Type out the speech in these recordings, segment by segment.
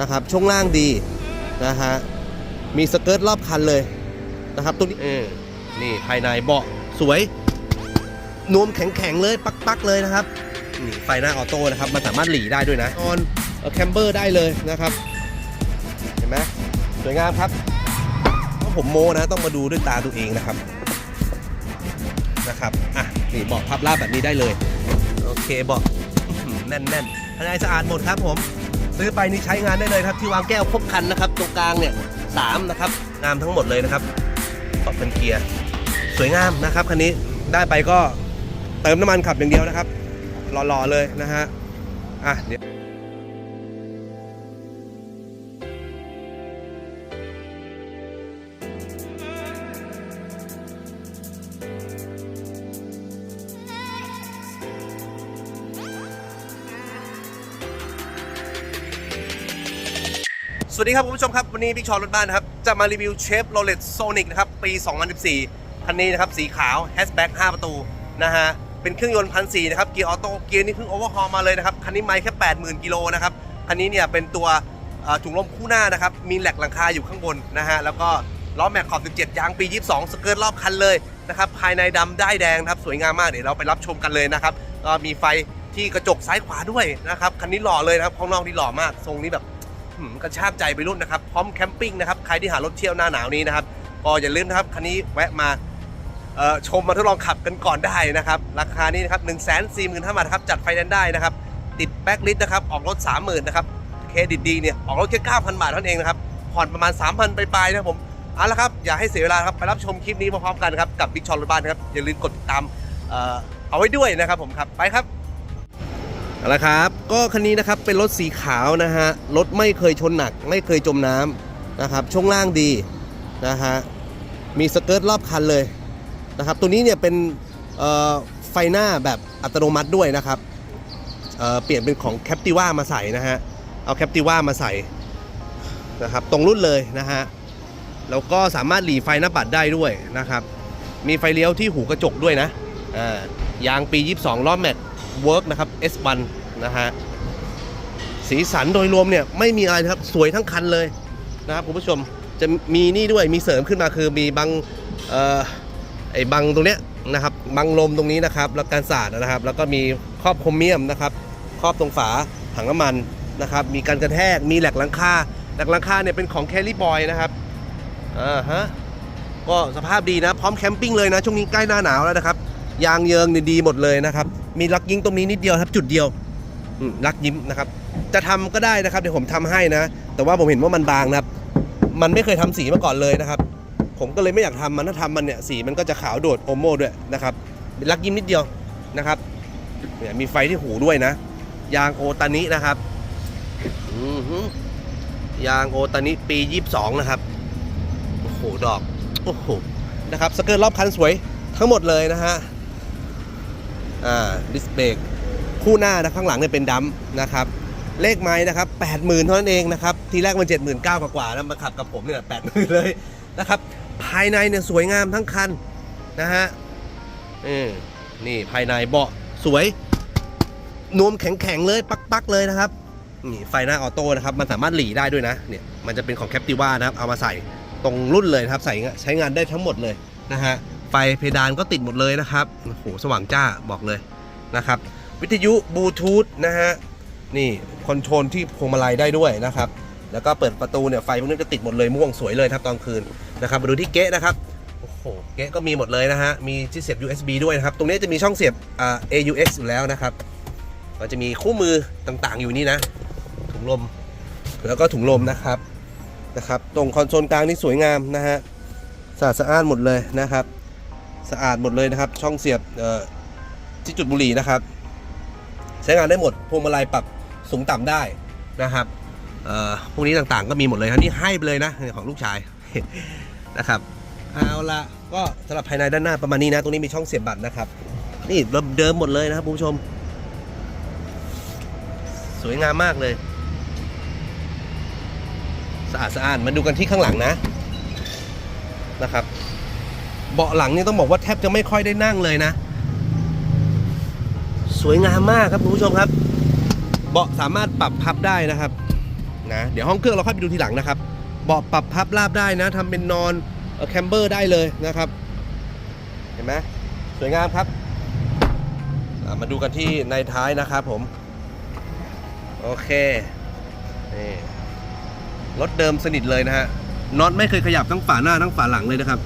นะครับช่วงล่างดีนะฮะมีสเกิร์ตรอบคันเลยนะครับตัวนี้เออนี่ภายในเบาะสวยนวมแข็งๆเลย ปักๆเลยนะครับนี่ไฟหน้าออโต้นะครับมันสามารถหลีได้ด้วยนะออนแคมเบอร์ได้เลยนะครับเห็นไหมสวยงามครับเพราะผมโมนะต้องมาดูด้วยตาตัวเองนะครับนะครับอะนี่เบาะพับราบแบบนี้ได้เลย โอเคเบาะอื้อหือแน่นๆภายในสะอาดหมดครับผม ซื้อไปนี่ใช้งานได้เลยครับ ที่วางแก้วครบคันนะครับตรงกลางเนี่ยสามนะครับงามทั้งหมดเลยนะครับปรับเป็นเกียร์สวยงามนะครับคันนี้ได้ไปก็เติมน้ำมันขับอย่างเดียวนะครับหล่อๆเลยนะฮะอะเดี๋ยว วัสดีครับคุณผู้ชมครับ วันนี้พี่ชอรถบ้านนะครับ จะมารีวิวเชฟโรเลตโซนิกนะครับ ปี 2014 คันนี้นะครับ สีขาวแฮชแบ็ก5ประตู นะฮะ เป็นเครื่องยนต์พันสี่นะครับ เกียร์ออโต้เกียร์นี่เพิ่งโอเวอร์ฮอลมาเลยนะครับ คันนี้ไม่แค่ 80,000 กิโลนะครับ คันนี้เนี่ยเป็นตัวถุงลมคู่หน้านะครับ มีแหลกหลังคาอยู่ข้างบนนะฮะแล้วก็ล้อแม็กขอบ 17 ยางปี 22 สเกิร์ตรอบคันเลยนะครับภายในดำได้แดงนะครับสวยงามมากเดี๋ยวเราไปรับชมกันเลยนะครับก็มีไฟที่กระจกซ้ายขวาด้วยนะครับคันนี้หล่อเลยนะครับข้างนอกนี่หล่อมากทรงนี้แบบ กระชากใจไปรุ่นนะครับ พร้อมแคมปิ้งนะครับ ใครที่หารถเที่ยวหน้าหนาวนี้นะครับ ก็อย่าลืมนะครับ คันนี้แวะมาชมมาทดลองขับกันก่อนได้นะครับ ราคานี้นะครับ1 4 5 0 0 0บาทครับ จัดไฟแนนซ์ได้นะครับ ติดแบ็กลิสนะครับ ออกรถ 30,000นะครับ เครดิตดีเนี่ย ออกรถแค่9,000 บาทเท่านั้นเองนะครับ ผ่อนประมาณ 3,000ไปปลายๆนะครับผม เอาละครับ อย่าให้เสียเวลาครับ ไปรับชมคลิปนี้พร้อมๆกันครับ กับบิ๊กชอนรถบ้านครับ อย่าลืมกดติดตามเอาไว้ด้วยนะครับผมครับ ไปครับเอาละครับ ก็คันนี้นะครับเป็นรถสีขาวนะฮะรถไม่เคยชนหนัก ไม่เคยจมน้ำนะครับช่วงล่างดีนะฮะมีสเกิร์ตรอบคันเลยนะครับตัวนี้เนี่ยเป็นไฟหน้าแบบอัตโนมัติด้วยนะครับเเปลี่ยนเป็นของ Captiva มาใส่นะฮะเอา Captiva มาใส่นะครับตรงรุ่นเลยนะฮะแล้วก็สามารถหลีไฟหน้าปัดได้ด้วยนะครับ มีไฟเลี้ยวที่หูกระจกด้วยนะอ่ายางปี 22ล้อแม็กเวิร์กนะครับ S1 นะฮะสีสันโดยรวมเนี่ยไม่มีอะไรครับสวยทั้งคันเลยนะครับคุณผู้ชมจะมีนี่ด้วยมีเสริมขึ้นมาคือมีบังเอ่อไอ้บังตรงเนี้ยนะครับบังลมตรงนี้นะครับแล้วการสาดนะครับ แล้วก็มีครอบโครเมียมนะครับครอบตรงฝาถังน้ำมันนะครับ มีการกระแทกมีแหลกหลังคาแหลกหลังคาเนี่ยเป็นของแคลรี่บอยนะครับอ่าฮะก็สภาพดีนะพร้อมแคมปิ้งเลยนะช่วงนี้ใกล้หน้าหนาวแล้วนะครับยางเยิงเนี่ยดีหมดเลยนะครับมีลักยิงตรงนี้นิดเดียวครับจุดเดียว อืมลักยิ้มนะครับ จะทำก็ได้นะครับเดี๋ยวผมทำให้นะ แต่ว่าผมเห็นว่ามันบางนะครับ มันไม่เคยทำสีมาก่อนเลยนะครับ ผมก็เลยไม่อยากทำมันถ้าทำมันเนี่ยสีมันก็จะขาวโดดโอมโมด้วยนะครับเป็นลักยิ้มนิดเดียวนะครับเนี่ยมีไฟที่หูด้วยนะ ยางโอตานินะครับอือหือยางโอตานิปี 22 นะครับ โอ้โห ดอก โอ้โห นะครับ สเกิร์ตรอบคันสวยทั้งหมดเลยนะฮะ อ่า ดิสเบรก คู่หน้านะข้างหลังเนี่ยเป็นดัมป์นะครับเลขไม้นะครับ80,000เท่านั้นเองนะครับทีแรกมัน79,000กว่าๆแล้วมาขับกับผมเนี่ย80,000เลยนะครับภายในเนี่ยสวยงามทั้งคันนะฮะนี่ภายในเบาะสวยนวมแข็งๆเลยปักๆเลยนะครับนี่ไฟหน้าออโต้นะครับมันสามารถหลีได้ด้วยนะเนี่ยมันจะเป็นของ Captiva นะครับเอามาใส่ตรงรุ่นเลยนะครับใส่ใช้งานได้ทั้งหมดเลยนะฮะไฟเพดานก็ติดหมดเลยนะครับโอ้โหสว่างจ้าบอกเลยนะครับ วิทยุบลูทูธนะฮะนี่คอนโทรลที่พวงมาลัยได้ด้วยนะครับ แล้วก็เปิดประตูเนี่ยไฟพวกนี้จะติดหมดเลยม่วงสวยเลยครับตอนคืนนะครับมาดูที่เก๊ะนะครับโอ้โหเก๊ะก็มีหมดเลยนะฮะมีที่เสียบ USB ด้วยนะครับ ตรงนี้จะมีช่องเสียบอ่า AUX อยู่แล้วนะครับก็จะมีคู่มือต่างๆอยู่นี่นะ ถุงลม แล้วก็ถุงลมนะครับนะครับ ตรงคอนโซลกลางนี่สวยงามนะฮะสะอาดสะอานหมดเลยนะครับ สะอาดหมดเลยนะครับ ช่องเสียบที่จุดบุหรี่นะครับ ช้งานได้หมดพวงมาลัยปรับสูงต่ำได้นะครับพวกนี้ต่างๆก็มีหมดเลยครับนี่ให้ไปเลยนะของลูกชายนะครับเอาละก็สำหรับภายในด้านหน้าประมาณนี้นะตรงนี้มีช่องเสียบบัตรนะครับ นี่เดิมหมดเลยนะครับผู้ชม สวยงามมากเลยสะอาดสะอานมาดูกันที่ข้างหลังนะนะครับ เบาะหลังนี่ต้องบอกว่าแทบจะไม่ค่อยได้นั่งเลยนะ สวยงามมากครับคุณผู้ชมครับ เบาะสามารถปรับพับได้นะครับนะเดี๋ยวห้องเครื่องเราค่อยไปดูทีหลังนะครับ เบาะปรับพับราบได้นะทำเป็นนอนแคมเบอร์ได้เลยนะครับ เห็นไหมสวยงามครับ มาดูกันที่ในท้ายนะครับผม โอเคนี่รถเดิมสนิทเลยนะฮะน็อตไม่เคยขยับทั้งฝาหน้าทั้งฝาหลังเลยนะครับ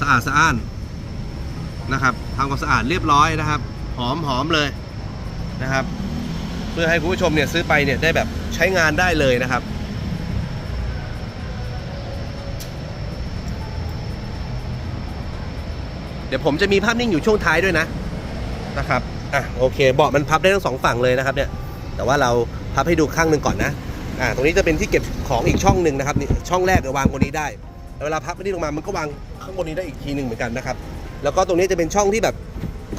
สะอาดสะอ้าน นะครับทำความสะอาดเรียบร้อยนะครับ หอมหอมเลยนะครับ เพื่อให้คุณผู้ชมเนี่ยซื้อไปเนี่ยได้แบบใช้งานได้เลยนะครับเดี๋ยวผมจะมีภาพนิ่งอยู่ช่วงท้ายด้วยนะนะครับอะโอเคเบาะมันพับได้ทั้งสองฝั่งเลยนะครับเนี่ยแต่ว่าเราพับให้ดูข้างหนึ่งก่อนนะอ่าตรงนี้จะเป็นที่เก็บของอีกช่องหนึ่งนะครับนี่ช่องแรกเดี๋ยววางบนนี้ได้แล้วเวลาพับไปนี่ลงมามันก็วางข้างบนนี้ได้อีกทีหนึ่งเหมือนกันนะครับ แล้วก็ตรงนี้จะเป็นช่องที่แบบ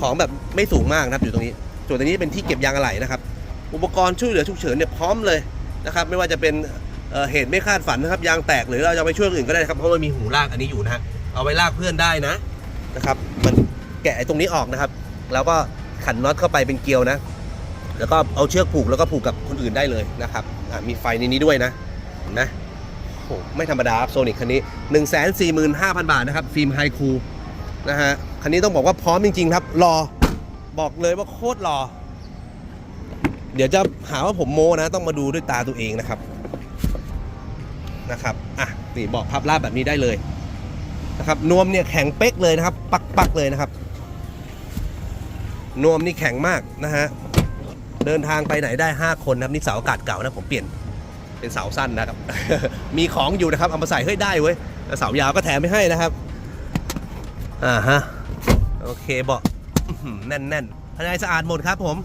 ของแบบไม่สูงมากนะครับอยู่ตรงนี้ ส่วนตรงนี้เป็นที่เก็บยางอะไหล่นะครับ อุปกรณ์ช่วยเหลือฉุกเฉินเนี่ยพร้อมเลยนะครับ ไม่ว่าจะเป็นเเหตุไม่คาดฝันนะครับยางแตกหรือเราจะไปช่วยคนอื่นก็ได้ครับเพราะมันมีหูลากอันนี้อยู่นะฮะเอาไว้ลากเพื่อนได้นะนะครับ มันแกะไอ้ตรงนี้ออกนะครับ แล้วก็ขันน็อตเข้าไปเป็นเกลียวนะ แล้วก็เอาเชือกผูกแล้วก็ผูกกับคนอื่นได้เลยนะครับมีไฟในนี้ด้วยนะนไหมโอ้ไม่ธรรมดาครับโซนิกคันนี้ 1 4 5 0 0 0 บาทนะครับ ฟิล์มไฮคูล นะฮะคันนี้ต้องบอกว่าพร้อมจริง ๆ ครับรอบอกเลยว่าโคตรรอ เดี๋ยวจะหาว่าผมโม้นะ ต้องมาดูด้วยตาตัวเองนะครับนะครับอะนี่บอกพับราบแบบนี้ได้เลยนะครับนวมเนี่ยแข็งเป๊กเลยนะครับ ปักปักๆเลยนะครับ นวมนี่แข็งมากนะฮะเดินทางไปไหนได้ 5 คนนะครับนี่เสาอากาศเก่านะผมเปลี่ยนเป็นเสาสั้นนะครับ มีของอยู่นะครับเอามาใส่ให้ได้เว้ยเสายาวก็แถมไม่ให้นะครับ อ่าฮะ โอเคเบาะอื้อหือแน่นภายในสะอาดหมดครับผม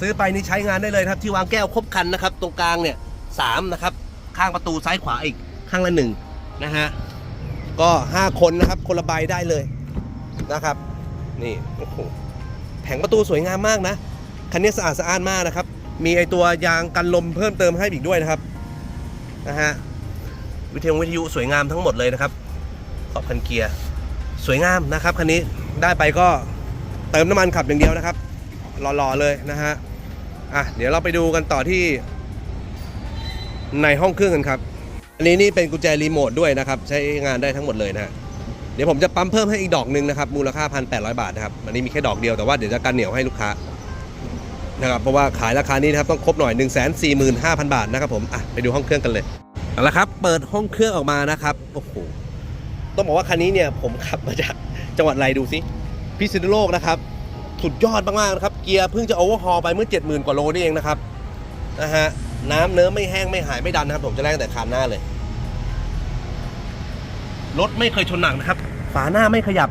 ซื้อไปนี่ใช้งานได้เลยครับ ที่วางแก้วครบคันนะครับ ตรงกลางเนี่ยสามนะครับ ข้างประตูซ้ายขวาอีก ข้างละหนึ่งนะฮะ ก็ 5 คนนะครับ คนละใบได้เลยนะครับ นี่โอ้โหแผงประตูสวยงามมากนะ คันนี้สะอาดสะอ้านมากนะครับ มีไอตัวยางกันลมเพิ่มเติมให้อีกด้วยนะครับนะฮะวิทยุวิทยุสวยงามทั้งหมดเลยนะครับขอบคันเกียร์ สวยงามนะครับคันนี้ได้ไปก็เติมน้ำมันขับอย่างเดียวนะครับหล่อๆเลยนะฮะอะเดี๋ยวเราไปดูกันต่อที่ในห้องเครื่องกันครับ อันนี้นี่เป็นกุญแจรีโมทด้วยนะครับ ใช้งานได้ทั้งหมดเลยนะฮะเดี๋ยวผมจะปั๊มเพิ่มให้อีกดอกหนึ่งนะครับ มูลค่า1,800บาทนะครับ อันนี้มีแค่ดอกเดียวแต่ว่าเดี๋ยวจะกันเหนียวให้ลูกค้านะครับ เพราะว่าขายราคานี้นะครับต้องครบหน่อย 145,000 บาทนะครับผม อะ ไปดูห้องเครื่องกันเลย เอาละครับ เปิดห้องเครื่องออกมานะครับ โอ้โห ต้องบอกว่าคันนี้เนี่ยผมขับมาจากจังหวัดอะไรดูสิพิษณุโลกนะครับ สุดยอดมากๆนะครับเกียร์เพิ่งจะโอเวอร์ฮอลไปเมื่อ 70,000 กว่าโลนี่เองนะครับนะฮะน้ำเนื้อไม่แห้งไม่หายไม่ดันนะครับ ผมจะแรงแต่คานหน้าเลยรถไม่เคยชนหนักนะครับ ฝาหน้าไม่ขยับ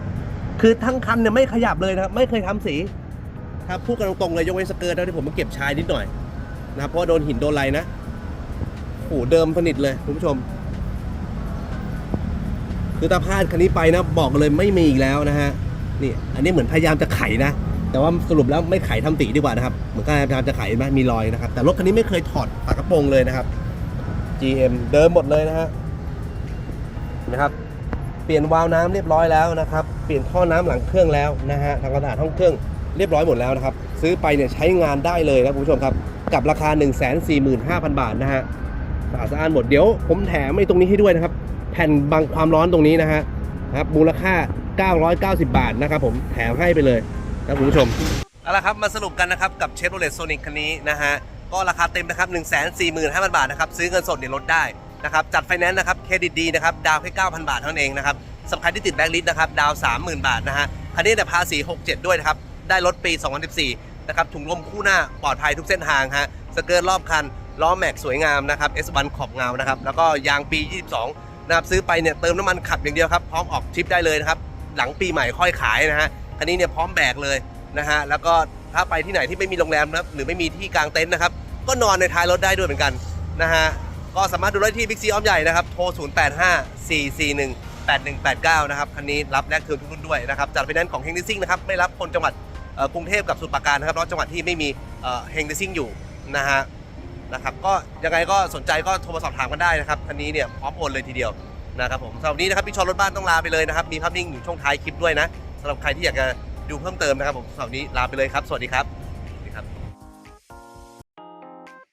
คือทั้งคันเนี่ยไม่ขยับเลยนะครับ ไม่เคยทำสีครับพูดกันตรงๆเลยยกเว้นสเกิร์ตที่ผมมาเก็บชายนิดหน่อยนะเพราะโดนหินโดนไรนะโอ้โหเดิมสนิทเลยคุณผู้ชม คือถ้าพลาดคันนี้ไปนะบอกเลยไม่มีอีกแล้วนะฮะนี่อันนี้เหมือนพยายามจะไขนะ แต่ว่าสรุปแล้วไม่ไขทำสีดีกว่านะครับเหมือนกับพยายามจะไขไหมมีรอยนะครับ แต่รถคันนี้ไม่เคยถอดฝากระโปรงเลยนะครับ GM เดิมหมดเลยนะฮะนะครับเปลี่ยนวาล์วน้ำเรียบร้อยแล้วนะครับ เปลี่ยนท่อน้ำหลังเครื่องแล้วนะฮะทำความสะอาดห้องเครื่องเรียบร้อยหมดแล้วนะครับ ซื้อไปเนี่ยใช้งานได้เลยนะคุณผู้ชมครับ กับราคา 1 4 5 0 0 0 บาทนะฮะสะอาดสะอ้านหมดเดี๋ยวผมแถมไอ้ตรงนี้ให้ด้วยนะครับ แผ่นบังความร้อนตรงนี้นะฮะครับมูลค่า 990 บาทนะครับผมแถมให้ไปเลยนะคุณผู้ชมเอาละครับมาสรุปกันนะครับกับเชฟโรเลตโซนิกคันนี้นะฮะก็ราคาเต็มนะครับ 1 4 5 0 0 0 บาทนะครับซื้อเงินสดเนี่ยลดได้นะครับจัดไฟแนนซ์นะครับเครดิตดีนะครับดาวแค่9,000 บาทเท่านั้นเองนะครับสำคัญที่ติดแบงค์ลิสต์นะครับดาว 30,000 บาทนะฮะคันนี้เนี่ยภาษี 67 ด้วยนะครับได้รถปี 2014นะครับถุงลมคู่หน้าปลอดภัยทุกเส้นทางฮะสเกิร์ตรอบคันล้อแม็กสวยงามนะครับ S1 ขอบเงานะครับแล้วก็ยางปี 22 นะครับซื้อไปเนี่ยเติมน้ำมันขับอย่างเดียวครับพร้อมออกทริปได้เลยนะครับหลังปีใหม่ค่อยขายนะฮะคันนี้เนี่ยพร้อมแบกเลยนะฮะแล้วก็ถ้าไปที่ไหนที่ไม่มีโรงแรมนะครับหรือไม่มีที่กางเต็นท์นะครับก็นอนในท้ายรถได้ด้วยเหมือนกันนะฮะก็สามารถดูได้ที่บิ๊กซีอ้อมใหญ่นะครับโทร 085 441 8189 นะครับคันนี้รับแลกเทิร์นทุกรุ่นด้วยนะครับจัดไฟแนนซ์ของเฮงดิซิ่งนะครับไม่รับคนจังหวัดกรุงเทพกับสมุทรปราการนะครับเพราะจังหวัดที่ไม่มีเอ่อเฮงดิซิ่งอยู่นะฮะ นะครับก็ยังไงก็สนใจก็โทรมาสอบถามกันได้นะครับคันนี้เนี่ยพร้อมโอนเลยทีเดียวนะครับผมสำหรับวันนี้นะครับพี่ชอนรถบ้านต้องลาไปเลยนะครับมีภาพนิ่งอยู่ช่วงท้ายคลิปด้วยนะสำหรับใครที่อยากจะดูเพิ่มเติมนะครับผมสำหรับวันนี้ลาไปเลยครับ สวัสดีครับ